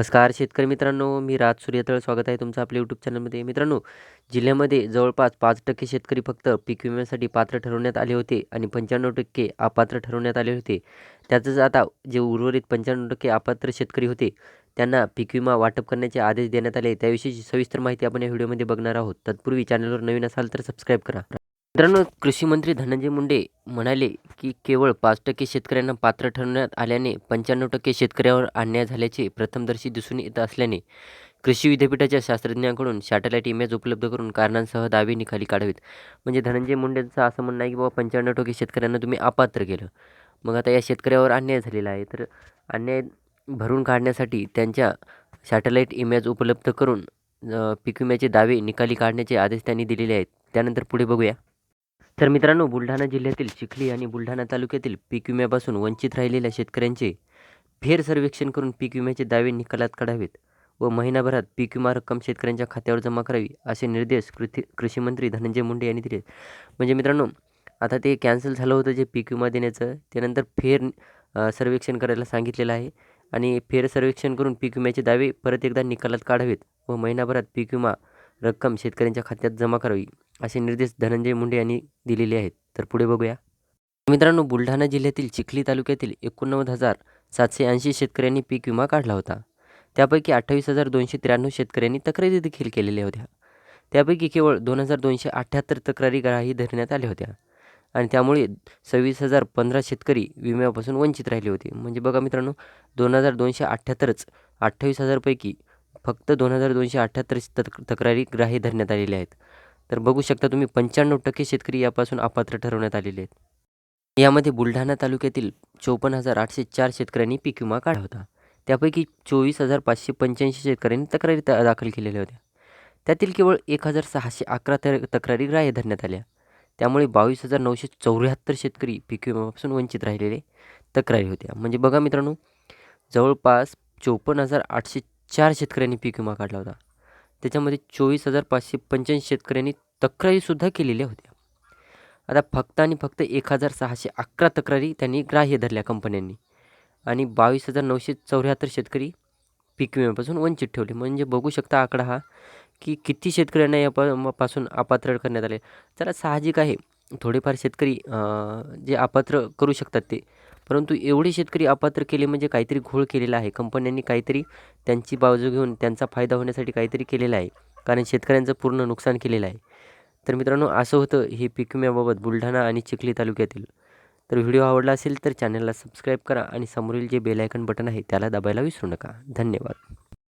नमस्कार शेतकरी मित्रांनो मी राज सूर्यतळ. स्वागत आहे तुमचं आपल्या यूट्यूब चॅनलमध्ये मित्रांनो जिल्ह्यामध्ये जवळपास पाच टक्के शेतकरी फक्त पीक विम्यासाठी पात्र ठरवण्यात आले होते आणि पंच्याण्णव टक्के अपात्र ठरवण्यात आले होते. त्याचंच आता जे उर्वरित पंच्याण्णव टक्के अपात्र शेतकरी होते त्यांना पीक विमा वाटप करण्याचे आदेश देण्यात आले. त्याविषयीची सविस्तर माहिती आपण या व्हिडिओमध्ये बघणार आहोत. तत्पूर्वी चॅनलवर नवीन असाल तर सबस्क्राईब करा. मित्रांनो कृषी मंत्री धनंजय मुंडे म्हणाले की केवळ पाच टक्के शेतकऱ्यांना पात्र ठरवण्यात आल्याने पंच्याण्णव टक्के शेतकऱ्यावर अन्याय झाल्याचे प्रथमदर्शी दिसून येत असल्याने कृषी विद्यापीठाच्या शास्त्रज्ञांकडून सॅटेलाईट इमेज उपलब्ध करून कारणांसह दावे निकाली काढावेत. म्हणजे धनंजय मुंडेंचं असं म्हणणं आहे की बाबा पंच्याण्णव टक्के शेतकऱ्यांना तुम्ही अपात्र केलं. मग आता या शेतकऱ्यावर अन्याय झालेला आहे. तर अन्याय भरून काढण्यासाठी त्यांच्या सॅटेलाईट इमेज उपलब्ध करून पीक विम्याचे दावे निकाली काढण्याचे आदेश त्यांनी दिलेले आहेत. त्यानंतर पुढे बघूया. तर मित्रांनो बुलढाणा जिल्ह्यातील चिखली आणि बुलढाणा तालुक्यातील पीक विम्यापासून वंचित राहिलेल्या शेतकऱ्यांचे फेर सर्वेक्षण करून पीक विम्याचे दावे निकालात काढावेत व महिनाभरात पीक विमा रक्कम शेतकऱ्यांच्या खात्यावर जमा करावी असे निर्देश कृती कृषीमंत्री धनंजय मुंडे यांनी दिले. म्हणजे मित्रांनो आता ते कॅन्सल झालं होतं जे पीक विमा देण्याचं त्यानंतर फेर सर्वेक्षण करायला सांगितलेलं आहे आणि फेर सर्वेक्षण करून पीक विम्याचे दावे परत एकदा निकालात काढावेत व महिनाभरात पीक विमा रक्कम शेतकऱ्यांच्या खात्यात जमा करावी. असे निर्देश धनंजय मुंडे यांनी दिलेले आहेत. तर पुढे बघूया. मित्रांनो बुलढाणा जिल्ह्यातील चिखली तालुक्यातील एकोणनव्वद हजार सातशे ऐंशी शेतकऱ्यांनी पीक विमा काढला होता. त्यापैकी अठ्ठावीस हजार दोनशे त्र्याण्णव शेतकऱ्यांनी तक्रारी देखील केलेल्या होत्या. त्यापैकी केवळ दोन हजार दोनशे अठ्ठ्याहत्तर तक्रारी ग्राही धरण्यात आल्या होत्या. आणि त्यामुळे सव्वीस हजार पंधरा शेतकरी विम्यापासून वंचित राहिले होते. म्हणजे बघा मित्रांनो दोन हजार दोनशे अठ्ठ्याहत्तरच अठ्ठावीस हजारपैकी फक्त दोन हजार दोनशे अठ्ठ्याहत्तर तक तक्रारी ग्राही धरण्यात आलेल्या आहेत. तर बघू शकता तुम्ही पंच्याण्णव टक्के शेतकरी यापासून अपात्र ठरवण्यात आलेले आहेत. यामध्ये बुलढाणा तालुक्यातील चोपन्न हजार आठशे चार शेतकऱ्यांनी पीक विमा काढला होता. त्यापैकी चोवीस हजार पाचशे पंच्याऐंशी शेतकऱ्यांनी तक्रारी दाखल केलेल्या होत्या. त्यातील केवळ एक हजार सहाशे अकरा त तक्रारी ग्राह्य धरण्यात आल्या. त्यामुळे बावीस हजार नऊशे चौऱ्याहत्तर शेतकरी पीक विम्यापासून वंचित राहिलेले तक्रारी होत्या. म्हणजे बघा मित्रांनो जवळपास चोपन्न हजार आठशे चार शेतकऱ्यांनी पीक विमा काढला होता. त्याच्यामध्ये चोवीस हजार पाचशे पंच्याऐंशी शेतकऱ्यांनी तक्रारीसुद्धा केलेल्या होत्या. आता फक्त आणि फक्त एक हजार सहाशे अकरा तक्रारी त्यांनी ग्राह्य धरल्या कंपन्यांनी. आणि बावीस हजार नऊशे चौऱ्याहत्तर शेतकरी पीक विम्यापासून वंचित ठेवले. म्हणजे बघू शकता आकडा हा की किती शेतकऱ्यांना यापासून अपात्र करण्यात आले. जरा साहजिक आहे. थोडेफार शेतकरी जे अपात्र करू शकतात ते. परंतु एवढे शेतकरी अपात्र केले म्हणजे काहीतरी घोळ केलेला आहे. कंपन्यांनी काहीतरी त्यांची बाजू घेऊन त्यांचा फायदा होण्यासाठी काहीतरी केलेला आहे. कारण शेतकऱ्यांचं पूर्ण नुकसान केलेलं आहे. तर मित्रांनो असं होतं हे पीक विम्याबाबत बुलढाणा आणि चिखली तालुक्यातील. तर व्हिडिओ आवडला असेल तर चॅनलला सबस्क्राईब करा आणि समोरील जे बेलायकन बटन आहे त्याला दाबायला विसरू नका. धन्यवाद.